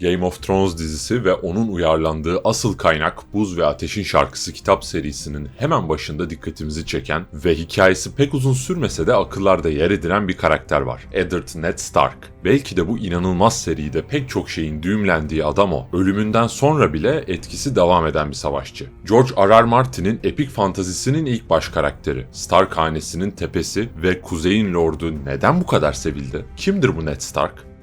Game of Thrones dizisi ve onun uyarlandığı asıl kaynak Buz ve Ateşin Şarkısı kitap serisinin hemen başında dikkatimizi çeken ve hikayesi pek uzun sürmese de akıllarda yer edilen bir karakter var. Eddard Ned Stark. Belki de bu inanılmaz seride pek çok şeyin düğümlendiği adam o. Ölümünden sonra bile etkisi devam eden bir savaşçı. George R. R. Martin'in epik fantazisinin ilk baş karakteri. Stark hanesinin tepesi ve Kuzey'in lordu neden bu kadar sevildi? Kimdir bu Ned Stark?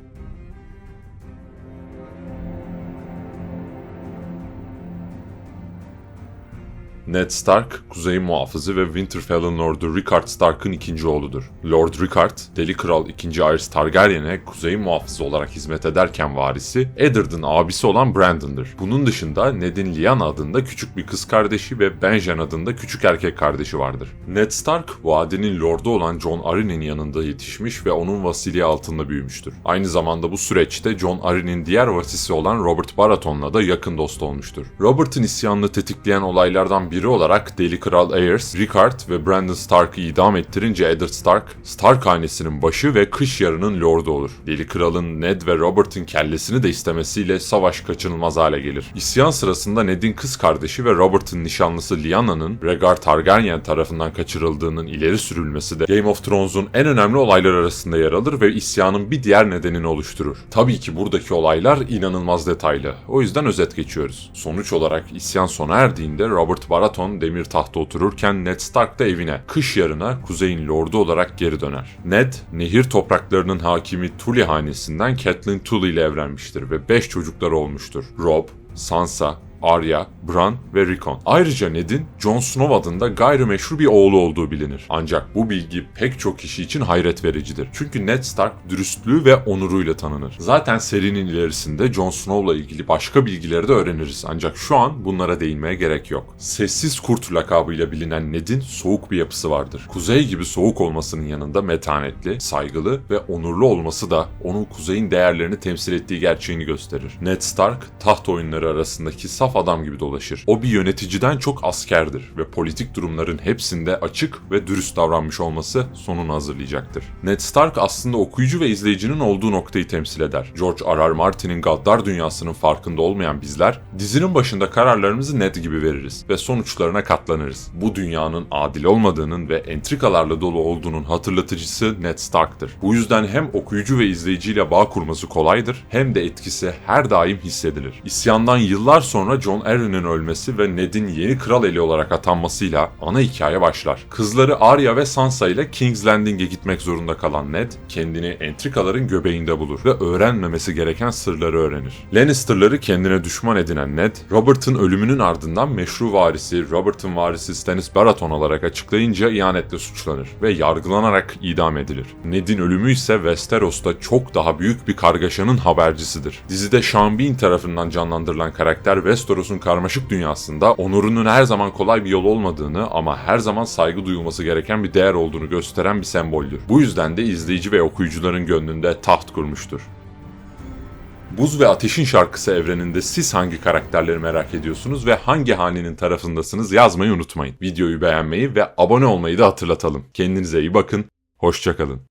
Ned Stark, Kuzey Muhafızı ve Winterfell'in Lordu Rickard Stark'ın ikinci oğludur. Lord Rickard, Deli Kral 2. Aerys Targaryen'e Kuzey Muhafızı olarak hizmet ederken varisi Eddard'ın abisi olan Brandon'dır. Bunun dışında Ned'in Lyanna adında küçük bir kız kardeşi ve Benjen adında küçük erkek kardeşi vardır. Ned Stark, vadinin lordu olan Jon Arryn'in yanında yetişmiş ve onun vasiliği altında büyümüştür. Aynı zamanda bu süreçte Jon Arryn'in diğer vasisi olan Robert Baratheon'la da yakın dost olmuştur. Robert'ın isyanını tetikleyen olaylardan biri olarak Deli Kral Aerys, Rickard ve Brandon Stark'ı idam ettirince Eddard Stark, Stark hanesinin başı ve kış yarının lordu olur. Deli Kral'ın Ned ve Robert'ın kellesini de istemesiyle savaş kaçınılmaz hale gelir. İsyan sırasında Ned'in kız kardeşi ve Robert'ın nişanlısı Lyanna'nın Rhaegar Targaryen tarafından kaçırıldığının ileri sürülmesi de Game of Thrones'un en önemli olaylar arasında yer alır ve isyanın bir diğer nedenini oluşturur. Tabii ki buradaki olaylar inanılmaz detaylı. O yüzden özet geçiyoruz. Sonuç olarak isyan sona erdiğinde Robert Baratheon demir tahta otururken Ned Stark da evine, kış yarına kuzeyin lordu olarak geri döner. Ned, nehir topraklarının hakimi Tully hanesinden Catelyn Tully ile evlenmiştir ve 5 çocukları olmuştur. Robb, Sansa, Arya, Bran ve Rickon. Ayrıca Ned'in Jon Snow adında gayrimeşru bir oğlu olduğu bilinir. Ancak bu bilgi pek çok kişi için hayret vericidir. Çünkü Ned Stark dürüstlüğü ve onuruyla tanınır. Zaten serinin ilerisinde Jon Snow'la ilgili başka bilgileri de öğreniriz. Ancak şu an bunlara değinmeye gerek yok. Sessiz Kurt lakabıyla bilinen Ned'in soğuk bir yapısı vardır. Kuzey gibi soğuk olmasının yanında metanetli, saygılı ve onurlu olması da onun kuzeyin değerlerini temsil ettiği gerçeğini gösterir. Ned Stark taht oyunları arasındaki saf adam gibi dolaşır. O bir yöneticiden çok askerdir ve politik durumların hepsinde açık ve dürüst davranmış olması sonunu hazırlayacaktır. Ned Stark aslında okuyucu ve izleyicinin olduğu noktayı temsil eder. George R. R. Martin'in gaddar dünyasının farkında olmayan bizler, dizinin başında kararlarımızı Ned gibi veririz ve sonuçlarına katlanırız. Bu dünyanın adil olmadığının ve entrikalarla dolu olduğunun hatırlatıcısı Ned Stark'tır. Bu yüzden hem okuyucu ve izleyiciyle bağ kurması kolaydır hem de etkisi her daim hissedilir. İsyandan yıllar sonra Jon Arryn'in ölmesi ve Ned'in yeni kral eli olarak atanmasıyla ana hikaye başlar. Kızları Arya ve Sansa ile King's Landing'e gitmek zorunda kalan Ned, kendini entrikaların göbeğinde bulur ve öğrenmemesi gereken sırları öğrenir. Lannister'ları kendine düşman edinen Ned, Robert'ın ölümünün ardından meşru varisi Robert'ın varisi Stannis Baratheon olarak açıklayınca ihanetle suçlanır ve yargılanarak idam edilir. Ned'in ölümü ise Westeros'ta çok daha büyük bir kargaşanın habercisidir. Dizide Sean Bean tarafından canlandırılan karakter Westeros'un karmaşık dünyasında onurunun her zaman kolay bir yol olmadığını ama her zaman saygı duyulması gereken bir değer olduğunu gösteren bir semboldür. Bu yüzden de izleyici ve okuyucuların gönlünde taht kurmuştur. Buz ve Ateşin şarkısı evreninde siz hangi karakterleri merak ediyorsunuz ve hangi hanenin tarafındasınız yazmayı unutmayın. Videoyu beğenmeyi ve abone olmayı da hatırlatalım. Kendinize iyi bakın, hoşçakalın.